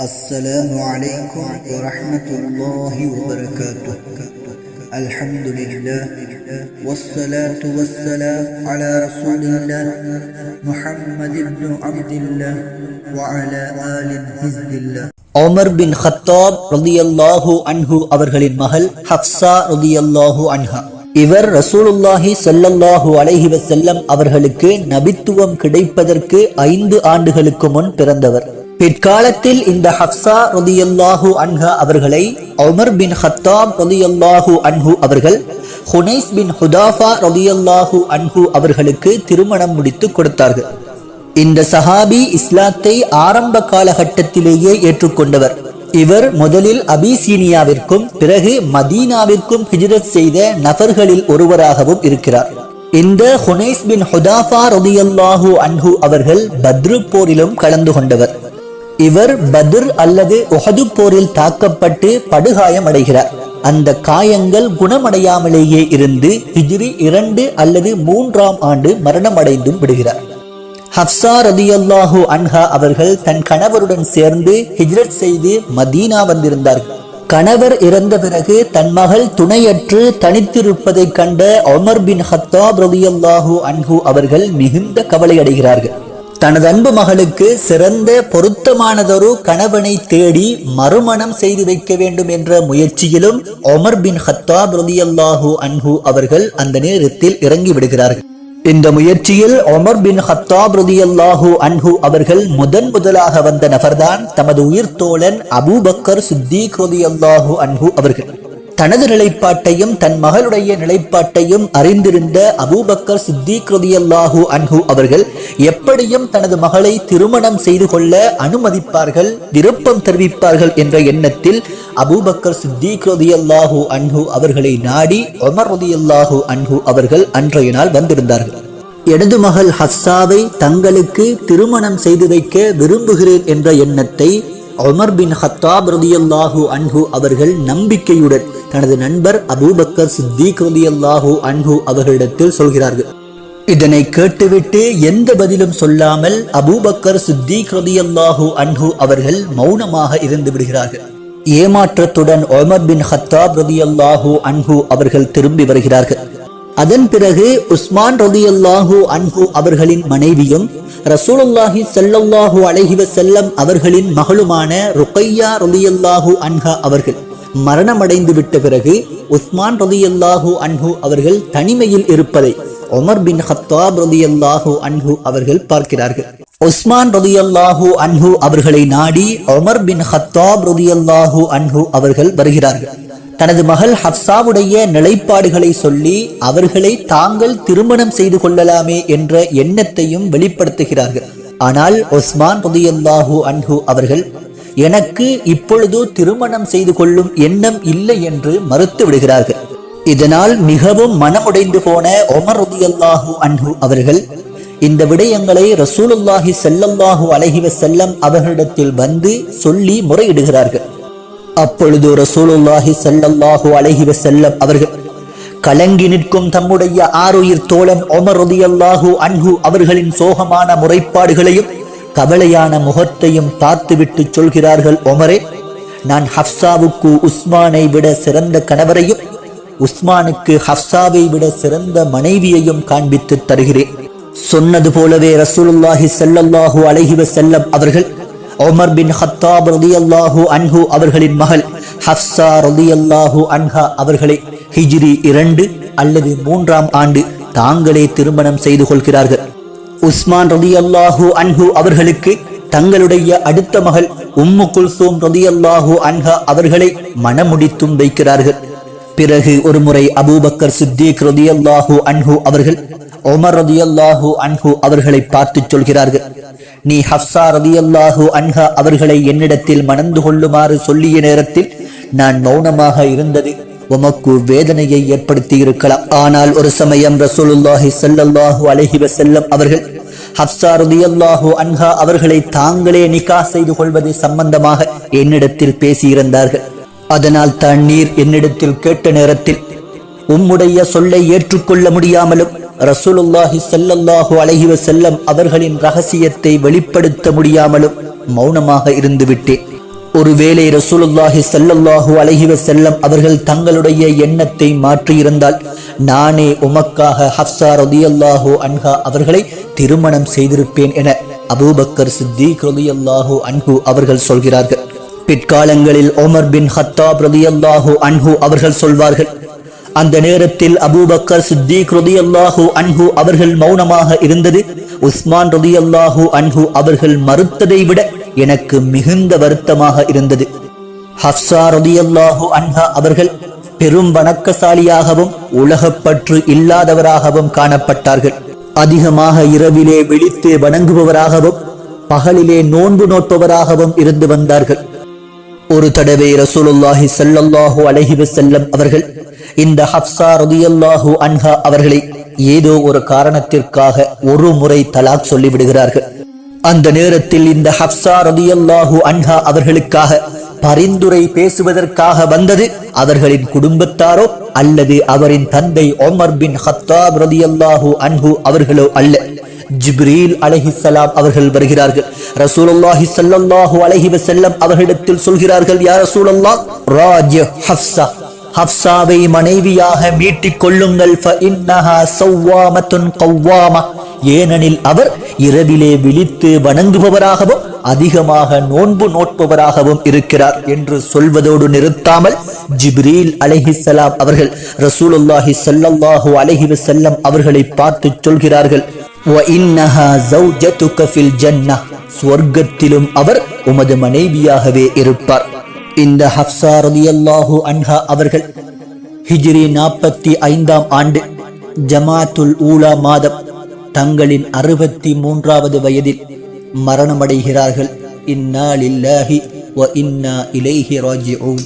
السلام عليكم ورحمة الله وبركاته الحمد لله والصلاة والسلام على رسول الله محمد بن عبد الله وعلى آل حزب الله Omar பின் ஹத்தாப் ரதியல்லாஹு அன்ஹு அவர்களின் மகள் ஹப்சா ரதியல்லாஹு அன்ஹா இவர் ரசூலுல்லாஹி ஸல்லல்லாஹு அலைஹி வஸல்லம் அவர்களுக்கு நபித்துவம் கிடைப்பதற்கு ஐந்து ஆண்டுகளுக்கு முன் பிறந்தவர் பிற்காலத்தில் இந்த ஹப்சா ரதியல்லாஹு அன்ஹா அவர்களை ஒமர் பின் ஹத்தாப் ரதியல்லாஹு அன்ஹு அவர்கள் ஹுனைஸ் பின் ஹுதாஃபா ரதியல்லாஹு அன்ஹு அவர்களுக்கு திருமணம் முடித்து கொடுத்தார்கள். இந்த சஹாபி இஸ்லாத்தை ஆரம்ப காலகட்டத்திலேயே ஏற்றுக்கொண்டவர். இவர் முதலில் அபிசீனியாவிற்கும் பிறகு மதீனாவிற்கும் ஹிஜ்ரத் செய்த நபர்களில் ஒருவராகவும் இருக்கிறார். இந்த ஹுனைஸ் பின் ஹுதாஃபா ரதியல்லாஹு அன்ஹு அவர்கள் பத்ரு போரிலும் கலந்து கொண்டவர். இவர் பதுர் அல்லது உஹது போரில் தாக்கப்பட்டு படுகாயம் அடைகிறார் அந்த காயங்கள் குணமடையாமலேயே இருந்து ஹிஜ்ரி இரண்டு அல்லது மூன்றாம் ஆண்டு மரணமடைந்தும் விடுகிறார். ஹப்சா ரதியல்லாஹு அன்ஹா அவர்கள் தன் கணவருடன் சேர்ந்து ஹிஜ்ரத் செய்து மதீனா வந்திருந்தார்கள். கணவர் இறந்த பிறகு தன் மகள் துணையற்று தனித்திருப்பதைக் கண்ட ஒமர் பின் ஹத்தாப் ரதியல்லாஹு அன்ஹு அவர்கள் மிகுந்த கவலை அடைகிறார்கள் தனது அன்பு மகளுக்கு சிறந்த பொருத்தமானதொரு கணவனை தேடி மறுமணம் செய்து வைக்க வேண்டும் என்ற முயற்சியிலும் ஒமர் பின் ஹத்தாப் ரலியல்லாஹு அன்ஹு அவர்கள் அந்த நேரத்தில் இறங்கி விடுகிறார்கள். இந்த முயற்சியில் ஒமர் பின் ஹத்தாப் ரதியல்லாஹு அன்ஹு அவர்கள் முதன் முதலாக வந்த நபர்தான் தமது உயிர் தோழன் அபூபக்கர் சித்திக் ரதியல்லாஹு அன்ஹு அவர்கள். தனது நிலைப்பாட்டையும் தன் மகளுடைய நிலைப்பாட்டையும் அறிந்திருந்த அபூபக்கர் சித்திக் ரதியல்லாஹு அன்ஹு அவர்கள் எப்படியும் தனது மகளை திருமணம் செய்து கொள்ள அனுமதிப்பார்கள் விருப்பம் தெரிவிப்பார்கள் என்ற எண்ணத்தில் அபூபக்கர் சித்திக் ரதியல்லாஹு அன்ஹு அவர்களை நாடி ஒமர் ரதியல்லாஹு அன்ஹு அவர்கள் அன்றைய நாள் வந்திருந்தார்கள். எனது மகள் ஹஸ்ஸாவை தங்களுக்கு திருமணம் செய்து வைக்க விரும்புகிறேன் என்ற எண்ணத்தை ஒமர் பின் ஹத்தாப் ரதியல்லாஹு அன்ஹு அவர்கள் நம்பிக்கையுடன் தனது நண்பர் அபூபக்கர் சித்திக் ரதியல்லாஹு அன்ஹு அவர்களிடத்தில் சொல்கிறார்கள். இதனை கேட்டுவிட்டு எந்த பதிலும் சொல்லாமல் அபூபக்கர் சித்திக் ரதியல்லாஹு அன்ஹு அவர்கள் மௌனமாக இருந்து விடுகிறார்கள். ஏமாற்றத்துடன் ஒமர் பின் ஹத்தாப் ரதியல்லாஹு அன்ஹு அவர்கள் திரும்பி வருகிறார்கள். அதன் பிறகு உஸ்மான் ரதியல்லாஹு அன்ஹு அவர்களின் மனைவியும் ரசூலுல்லாஹி சல்லல்லாஹு அலஹிவ செல்லம் அவர்களின் மகளுமான ருக்கையா ரலியல்லாஹு அன்ஹா அவர்கள் மரணமடைந்து விட்ட பிறகு உஸ்மான் ரலியல்லாஹு அன்ஹு அவர்கள் தனிமையில் இருப்பதை ஒமர் பின் ஹத்தாப் ரலியல்லாஹு அன்ஹு அவர்கள் பார்க்கிறார்கள். உஸ்மான் ரலியல்லாஹு அன்ஹு அவர்களை நாடி ஒமர் பின் ஹத்தாப் ரலியல்லாஹு அன்ஹு அவர்கள் வருகிறார்கள். தனது மகள் ஹப்சாவுடைய நிலைப்பாடுகளை சொல்லி அவர்களை தாங்கள் திருமணம் செய்து கொள்ளலாமே என்ற எண்ணத்தையும் வெளிப்படுத்துகிறார்கள். ஆனால் ஒஸ்மான் புதியல்லாஹு அன்ஹு அவர்கள் எனக்கு இப்பொழுது திருமணம் செய்து கொள்ளும் எண்ணம் இல்லை என்று மறுத்து விடுகிறார்கள். இதனால் மிகவும் மனமுடைந்து போன ஒமர் உதியல்லாஹு அன்ஹு அவர்கள் இந்த விடயங்களை ரசூலுல்லாஹி செல்லல்லாஹு அலஹி செல்லம் அவர்களிடத்தில் வந்து சொல்லி முறையிடுகிறார்கள். அப்பொழுது ரசூலுல்லாஹி சல்லல்லாஹு அலஹி வசல்லம் அவர்கள் கலங்கி நிற்கும் தம்முடைய ஆறுயிர் தோழன் ஒமர் ரலியல்லாஹு அன்ஹு அவர்களின் சோகமான முறைப்பாடுகளையும் கவலையான முகத்தையும் பார்த்துவிட்டு சொல்கிறார்கள் ஒமரே நான் ஹப்சாவுக்கு உஸ்மானை விட சிறந்த கணவரையும் உஸ்மானுக்கு ஹப்சாவை விட சிறந்த மனைவியையும் காண்பித்து தருகிறேன். சொன்னது போலவே ரசூலுல்லாஹி செல்லல்லாஹு அழகிவ செல்லம் அவர்கள் ஒமர் பின் ஹத்தாப் ரதி அல்லாஹூ அன்ஹு அவர்களின் மகள் ஹப்சா ரதியல்லாஹு அன்ஹா அவர்களை ஹிஜ்ரி இரண்டு அல்லது மூன்றாம் ஆண்டு தாங்களே திருமணம் செய்து கொள்கிறார்கள். உஸ்மான் ரதி அல்லாஹூ அன்ஹு அவர்களுக்கு தங்களுடைய அடுத்த மகள் உம்மு குல்சூம் ரதி அல்லாஹூ அன்ஹா அவர்களை மனமுடித்தும் வைக்கிறார்கள். பிறகு ஒருமுறை அபூபக்கர் சித்திக் ரதியல்லாஹு அன்ஹு அவர்கள் ஒமர் ரதியல்லாஹு அன்ஹு அவர்களை பார்த்து சொல்கிறார்கள். நீ ஹப்சா ரதியல்லாஹு அன்ஹா அவர்களை என்னிடத்தில் மணந்து கொள்ளுமாறு சொல்லிய நேரத்தில் நான் மௌனமாக இருந்தது. உமக்கு வேதனையை ஏற்படுத்தி இருக்கலாம் ஆனால் ஒரு சமயம் ரசூலுல்லாஹி சல்லல்லாஹு அலஹி வசல்லம் அவர்கள் ஹப்சா ரதியல்லாஹு அன்ஹா அவர்களை தாங்களே நிகா செய்து கொள்வது சம்பந்தமாக என்னிடத்தில் பேசியிருந்தார்கள். அதனால் தான் நீர் என்னிடத்தில் கேட்ட நேரத்தில் உம்முடைய சொல்லை ஏற்றுக்கொள்ள முடியாமலும் ரசூலுல்லாஹி சல்லல்லாஹு அலஹிவ செல்லம் அவர்களின் ரகசியத்தை வெளிப்படுத்த முடியாமலும் மௌனமாக இருந்துவிட்டேன் ஒருவேளை ரசூலுல்லாஹி சல்லல்லாஹு அலஹிவ செல்லம் அவர்கள் தங்களுடைய எண்ணத்தை மாற்றியிருந்தால் நானே உமக்காக ஹப்சா ரதியல்லாஹு அன்ஹா அவர்களை திருமணம் செய்திருப்பேன் என அபூபக்கர் சித்திக் ரதியல்லாஹு அன்ஹு அவர்கள் சொல்கிறார்கள். பிற்காலங்களில் ஒமர் பின் ஹத்தாப் ரதியல்லாஹு அன்ஹு அவர்கள் சொல்வார்கள் அந்த நேரத்தில் அபூபக்கர் சித்திக் அல்லாஹூ அன்ஹு அவர்கள் மௌனமாக இருந்தது. உஸ்மான் ரலியல்லாஹு அன்ஹு அவர்கள் மறுத்ததை விட எனக்கு மிகுந்த வருத்தமாக இருந்தது. ஹப்சா ரலியல்லாஹு அன்ஹா அவர்கள் பெரும் வணக்கசாலியாகவும் உலகப்பற்று இல்லாதவராகவும் காணப்பட்டார்கள். அதிகமாக இரவிலே விழித்து வணங்குபவராகவும் பகலிலே நோன்பு நோட்பவராகவும் இருந்து வந்தார்கள். ஒரு தடவை ரசூலுல்லாஹி செல்லல்லாஹு அலைஹி செல்லம் அவர்கள் இந்த ஹப்சா ரதியல்லாஹு அன்ஹா அவர்களை ஏதோ ஒரு காரணத்திற்காக ஒரு முறை தலாக் சொல்லிவிடுகிறார்கள். அந்த நேரத்தில் இந்த ஹப்சா ரதியல்லாஹு அன்ஹா அவர்களுக்காக பரிந்துரை பேசுவதற்காக வந்தது அவர்களின் குடும்பத்தாரோ அல்லது அவரின் தந்தை ஒமர் பின் ஹத்தாப் ரதியல்லாஹு அன்ஹு அவர்களோ அல்ல. ஜிப்ரீல் அலஹிசலாம் அவர்கள் வருகிறார்கள். ரசூலுல்லாஹி சல்லல்லாஹு அலஹி வசல்லம் அவர்களிடத்தில் சொல்கிறார்கள் யார் ரசூலல்லாஹ் ராஜ ஹப்சா ஹப்சாவை மனைவியாக மீட்டிக் கொள்ளுங்கள். ஏனெனில் அவர் இரவிலே விழித்து வணங்குபவராகவும் அதிகமாக நோன்பு நோட்பவராகவும் இருக்கிறார் என்று சொல்வதோடு நிறுத்தாமல் ஜிப்ரீல் அலஹிசலாம் அவர்கள் ரசூலுல்லாஹி சல்லல்லாஹு அலஹி வசல்லம் அவர்களை பார்த்து சொல்கிறார்கள். சொர்க்கத்திலும் அவர் உமது மனைவியாகவே இருப்பார். இந்த ஹப்சா ரலியல்லாஹு அன்ஹா அவர்கள் ஹிஜ்ரி நாற்பத்தி ஐந்தாம் ஆண்டு ஜமாத்துல் ஊலா மாதம் தங்களின் அறுபத்தி மூன்றாவது வயதில் மரணமடைகிறார்கள். இன்னா லில்லாஹி வ இன்னா இலைஹி ராஜிஊன்.